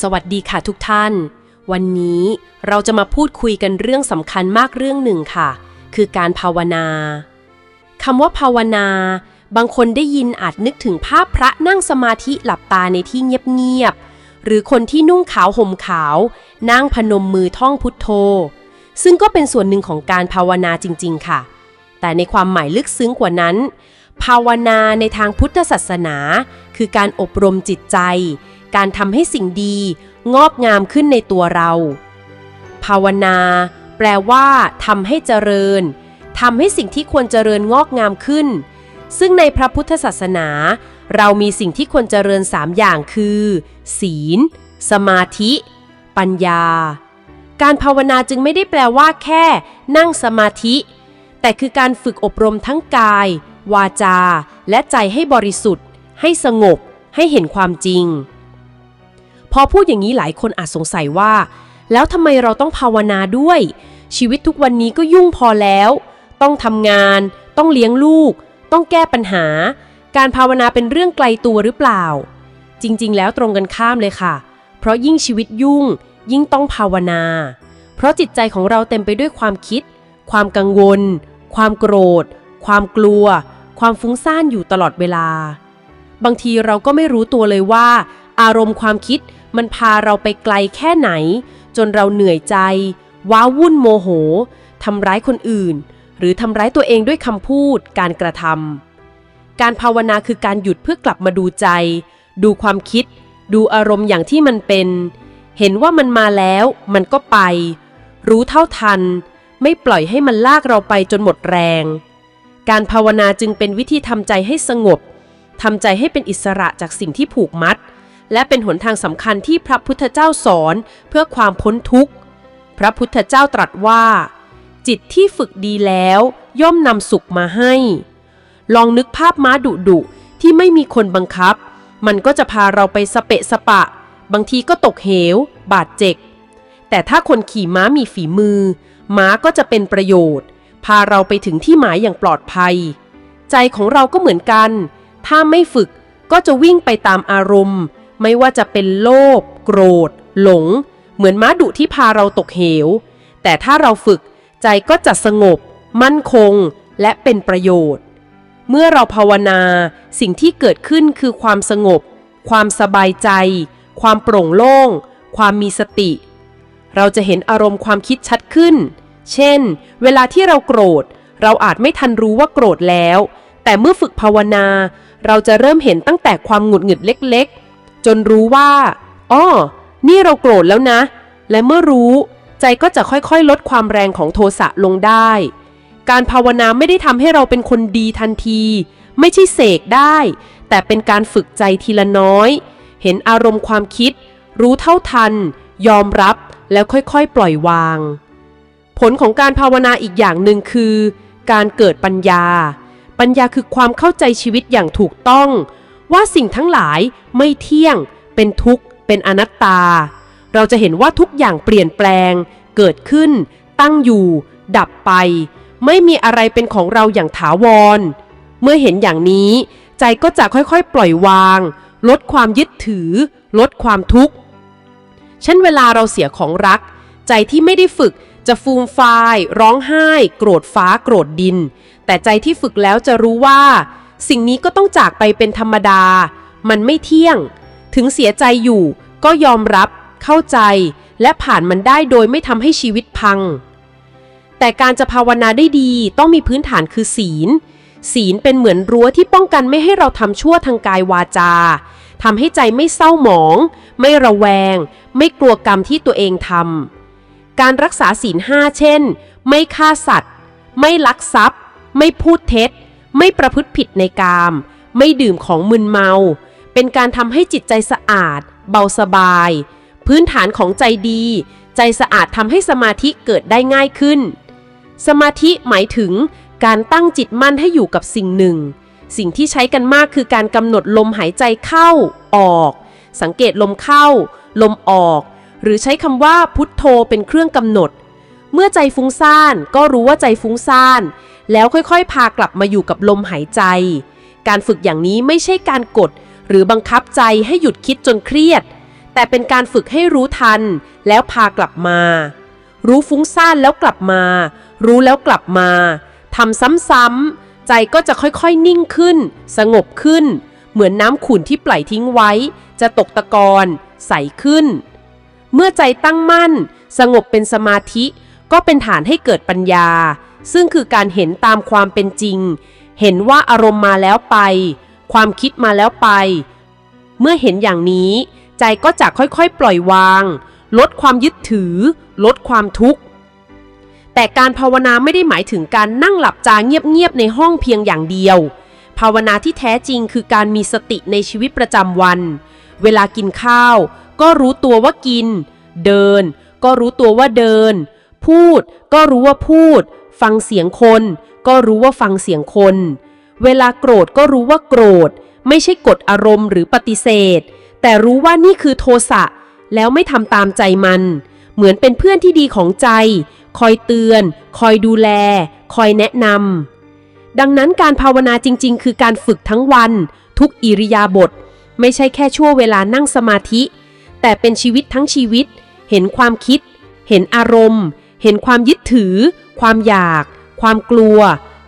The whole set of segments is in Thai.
สวัสดีค่ะทุกท่าน วันนี้เราจะมาพูดคุยกันเรื่องสำคัญมากเรื่องหนึ่งค่ะ คือการภาวนาคำว่าภาวนา บางคนได้ยินอาจนึกถึงภาพพระนั่งสมาธิหลับตาในที่เงียบๆหรือคนที่นุ่งขาวห่มขาว นั่งพนมมือท่องพุทโธ ซึ่งก็เป็นส่วนหนึ่งของการภาวนาจริง ๆ ค่ะ แต่ในความหมายลึกซึ้งกว่านั้น ภาวนาในทางพุทธศาสนา คือการอบรมจิตใจ การทำให้สิ่งดีงอกงามขึ้นในตัวเรา ภาวนา แปลว่าทำให้เจริญทำให้สิ่งที่ควรเจริญงอกงามขึ้น ซึ่งในพระพุทธศาสนา เรามีสิ่งที่ควรเจริญสามอย่างคือ ศีล สมาธิ ปัญญา การภาวนาจึงไม่ได้แปลว่าแค่ นั่งสมาธิ แต่คือการฝึกอบรมทั้งกาย วาจา และใจให้บริสุทธิ์ ให้สงบ ให้เห็นความจริง พอพูดอย่างนี้หลายคนอาจสงสัยว่า แล้วทำไมเราต้องภาวนาด้วย ชีวิตทุกวันนี้ก็ยุ่งพอแล้ว ต้องทำงาน ต้องเลี้ยงลูก ต้องแก้ปัญหา การภาวนาเป็นเรื่องไกลตัวหรือเปล่า จริงๆ แล้วตรงกันข้ามเลยค่ะ เพราะยิ่งชีวิตยุ่ง ยิ่งต้องภาวนา เพราะจิตใจของเราเต็มไปด้วยความคิด ความกังวล ความโกรธ ความกลัว ความฟุ้งซ่านอยู่ตลอดเวลา บางทีเราก็ไม่รู้ตัวเลยว่า อารมณ์ความคิด มันพาเราไปไกลแค่ไหน จนเราเหนื่อยใจ ว้าวุ่นโมโหทำร้ายคนอื่น หรือทำร้ายตัวเองด้วยคำพูด การกระทำการภาวนาคือการหยุดเพื่อกลับมาดูใจ ดูความคิด ดูอารมณ์อย่างที่มันเป็น เห็นว่ามันมาแล้วมันก็ไป รู้เท่าทัน ไม่ปล่อยให้มันลากเราไปจนหมดแรง การภาวนาจึงเป็นวิธีทำใจให้สงบทำใจให้เป็นอิสระจากสิ่งที่ผูกมัด และเป็นหนทางสำคัญที่พระพุทธเจ้าสอนเพื่อความพ้นทุกข์ พระพุทธเจ้าตรัสว่า จิตที่ฝึกดีแล้วย่อมนำสุขมาให้ ลองนึกภาพม้าดุดุที่ไม่มีคนบังคับ มันก็จะพาเราไปสเปะสปะ บางทีก็ตกเหว บาดเจ็บ แต่ถ้าคนขี่ม้ามีฝีมือ ม้าก็จะเป็นประโยชน์ พาเราไปถึงที่หมายอย่างปลอดภัย ใจของเราก็เหมือนกัน ถ้าไม่ฝึกก็จะวิ่งไปตามอารมณ์ ไม่ว่าจะเป็นโลภโกรธ หลง เหมือนม้าดุที่พาเราตกเหว แต่ถ้าเราฝึกใจก็จะสงบ มั่นคง และเป็นประโยชน์ เมื่อเราภาวนาสิ่งที่เกิดขึ้นคือความสงบ ความสบายใจ ความโปร่งโล่ง ความมีสติ เราจะเห็นอารมณ์ความคิดชัดขึ้น เช่น เวลาที่เราโกรธ เราอาจไม่ทันรู้ว่าโกรธแล้ว แต่เมื่อฝึกภาวนา เราจะเริ่มเห็นตั้งแต่ความหงุดหงิดเล็กๆ จนรู้ว่าอ้อนี่เราโกรธแล้วนะ และเมื่อรู้ ใจก็จะค่อยๆ ลดความแรงของโทสะลงได้ การภาวนาไม่ได้ทำให้เราเป็นคนดีทันที ไม่ใช่เสกได้ แต่เป็นการฝึกใจทีละน้อย เห็นอารมณ์ความคิด รู้เท่าทัน ยอมรับแล้วค่อยๆ ปล่อยวาง ผลของการภาวนาอีกอย่างหนึ่งคือ การเกิดปัญญา ปัญญาคือความเข้าใจชีวิตอย่างถูกต้อง ว่าสิ่งทั้งหลายไม่เที่ยง เป็นทุกข์ เป็นอนัตตา เราจะเห็นว่าทุกอย่างเปลี่ยนแปลง เกิดขึ้น ตั้งอยู่ ดับไป ไม่มีอะไรเป็นของเราอย่างถาวร เมื่อเห็นอย่างนี้ ใจก็จะค่อยๆ ปล่อยวาง ลดความยึดถือ ลดความทุกข์ เช่นเวลาเราเสียของรัก ใจที่ไม่ได้ฝึกจะฟูมฟาย ร้องไห้ โกรธฟ้า โกรธดิน แต่ใจที่ฝึกแล้วจะรู้ว่า สิ่งนี้ก็ต้องจากไปเป็นธรรมดา มันไม่เที่ยง ถึงเสียใจอยู่ก็ยอมรับ เข้าใจ และผ่านมันได้โดยไม่ทำให้ชีวิตพัง แต่การจะภาวนาได้ดีต้องมีพื้นฐานคือศีล ศีลเป็นเหมือนรั้วที่ป้องกันไม่ให้เราทำชั่วทางกายวาจาทำให้ใจไม่เศร้าหมอง ไม่ระแวง ไม่กลัวกรรมที่ตัวเองทำการรักษาศีลห้าเช่น ไม่ฆ่าสัตว์ ไม่ลักทรัพย์ ไม่พูดเท็จ ไม่ประพฤติผิดในกาม ไม่ดื่มของมึนเมา เป็นการทำให้จิตใจสะอาด เบาสบาย พื้นฐานของใจดี ใจสะอาดทำให้สมาธิเกิดได้ง่ายขึ้น สมาธิหมายถึงการตั้งจิตมั่นให้อยู่กับสิ่งหนึ่ง สิ่งที่ใช้กันมากคือการกำหนดลมหายใจเข้า ออก สังเกตลมเข้า ลมออก หรือใช้คำว่าพุทโธเป็นเครื่องกำหนด เมื่อใจฟุ้งซ่านก็รู้ว่าใจฟุ้งซ่าน แล้วค่อยๆ พากลับมาอยู่กับลมหายใจ การฝึกอย่างนี้ไม่ใช่การกด หรือบังคับใจให้หยุดคิดจนเครียด แต่เป็นการฝึกให้รู้ทัน แล้วพากลับมา รู้ฟุ้งซ่านแล้วกลับมา รู้แล้วกลับมาทำซ้ำๆใจก็จะค่อยๆนิ่งขึ้น สงบขึ้น เหมือนน้ำขุ่นที่ปล่อยทิ้งไว้ จะตกตะกอนใสขึ้น เมื่อใจตั้งมั่น สงบเป็นสมาธิก็เป็นฐานให้เกิดปัญญา ซึ่งคือการเห็นตามความเป็นจริง เห็นว่าอารมณ์มาแล้วไป ความคิดมาแล้วไป เมื่อเห็นอย่างนี้ ใจก็จะค่อยๆ ปล่อยวาง ลดความยึดถือ ลดความทุกข์ แต่การภาวนาไม่ได้หมายถึงการนั่งหลับจาเงียบๆในห้องเพียงอย่างเดียว ภาวนาที่แท้จริงคือการมีสติในชีวิตประจำวัน เวลากินข้าว ก็รู้ตัวว่ากิน เดิน ก็รู้ตัวว่าเดิน พูด ก็รู้ว่าพูด ฟังเสียงคน ก็รู้ว่าฟังเสียงคน เวลาโกรธก็รู้ว่าโกรธ ไม่ใช่กดอารมณ์หรือปฏิเสธ แต่รู้ว่านี่คือโทสะ แล้วไม่ทำตามใจมัน เหมือนเป็นเพื่อนที่ดีของใจ คอยเตือน คอยดูแล คอยแนะนำดังนั้นการภาวนาจริง ๆ คือการฝึกทั้งวัน ทุกอิริยาบถไม่ใช่แค่ชั่วเวลานั่งสมาธิ แต่เป็นชีวิตทั้งชีวิต เห็นความคิด เห็นอารมณ์ เห็นความยึดถือ ความอยาก ความกลัว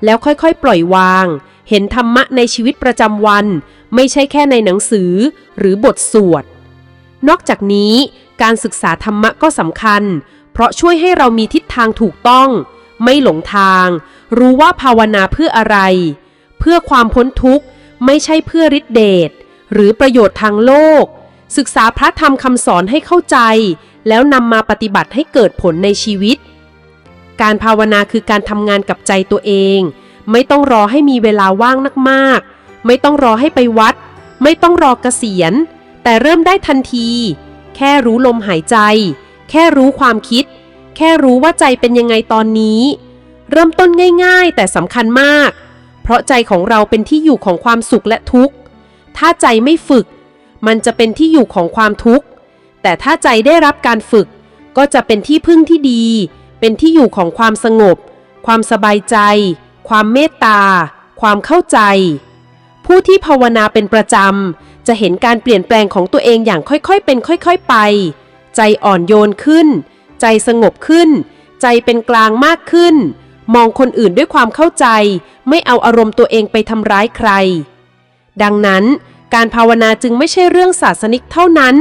แล้วค่อยๆ ปล่อยวาง เห็นธรรมะในชีวิตประจำวัน ไม่ใช่แค่ในหนังสือหรือบทสวด นอกจากนี้การศึกษาธรรมะก็สำคัญ เพราะช่วยให้เรามีทิศทางถูกต้อง ไม่หลงทาง รู้ว่าภาวนาเพื่ออะไร เพื่อความพ้นทุกข์ ไม่ใช่เพื่อฤทธิเดชหรือประโยชน์ทางโลก ศึกษาพระธรรมคำสอนให้เข้าใจ แล้วนำมาปฏิบัติให้เกิดผลในชีวิต การภาวนาคือการทำงานกับใจตัวเอง ไม่ต้องรอให้มีเวลาว่างมากๆ ไม่ต้องรอให้ไปวัด ไม่ต้องรอเกษียณ แต่เริ่มได้ทันที แค่รู้ลมหายใจ แค่รู้ความคิด แค่รู้ว่าใจเป็นยังไงตอนนี้ เริ่มต้นง่าย ๆ แต่สำคัญมาก เพราะใจของเราเป็นที่อยู่ของความสุขและทุกข์ ถ้าใจไม่ฝึก มันจะเป็นที่อยู่ของความทุกข์ แต่ถ้าใจได้รับการฝึก ก็จะเป็นที่พึ่งที่ดี เป็นที่อยู่ของความสงบ ความสบายใจ ความเมตตา ความเข้าใจ ผู้ที่ภาวนาเป็นประจำ จะเห็นการเปลี่ยนแปลงของตัวเองอย่างค่อยๆ เป็นค่อยๆ ไป ใจอ่อนโยนขึ้น ใจสงบขึ้น ใจเป็นกลางมากขึ้น มองคนอื่นด้วยความเข้าใจ ไม่เอาอารมณ์ตัวเองไปทำร้ายใคร ดังนั้นการภาวนาจึงไม่ใช่เรื่องศาสนิกเท่านั้น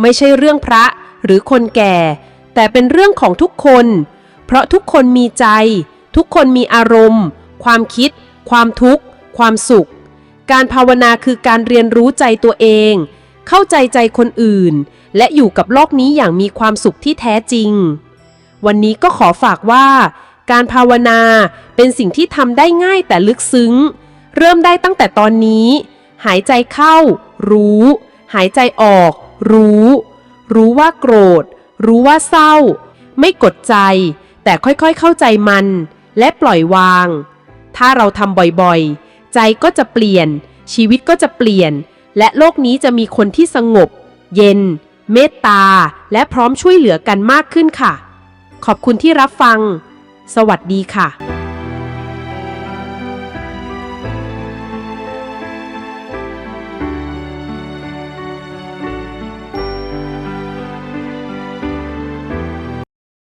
ไม่ใช่เรื่องพระหรือคนแก่ แต่เป็นเรื่องของทุกคน เพราะทุกคนมีใจ ทุกคนมีอารมณ์ ความคิด ความทุกข์ ความสุข การภาวนาคือการเรียนรู้ใจตัวเอง เข้าใจใจคนอื่น และอยู่กับโลกนี้อย่างมีความสุขที่แท้จริง วันนี้ก็ขอฝากว่า การภาวนาเป็นสิ่งที่ทำได้ง่ายแต่ลึกซึ้ง เริ่มได้ตั้งแต่ตอนนี้ หายใจเข้า รู้ หายใจออก รู้ รู้ว่าโกรธ รู้ว่าเศร้า ไม่กดใจ แต่ค่อยๆเข้าใจมัน และปล่อยวาง ถ้าเราทำบ่อยๆ ใจก็จะเปลี่ยน ชีวิตก็จะเปลี่ยน และโลกนี้จะมีคนที่สงบ เย็น เมตตา และพร้อมช่วยเหลือกันมากขึ้นค่ะ ขอบคุณที่รับฟัง สวัสดีค่ะ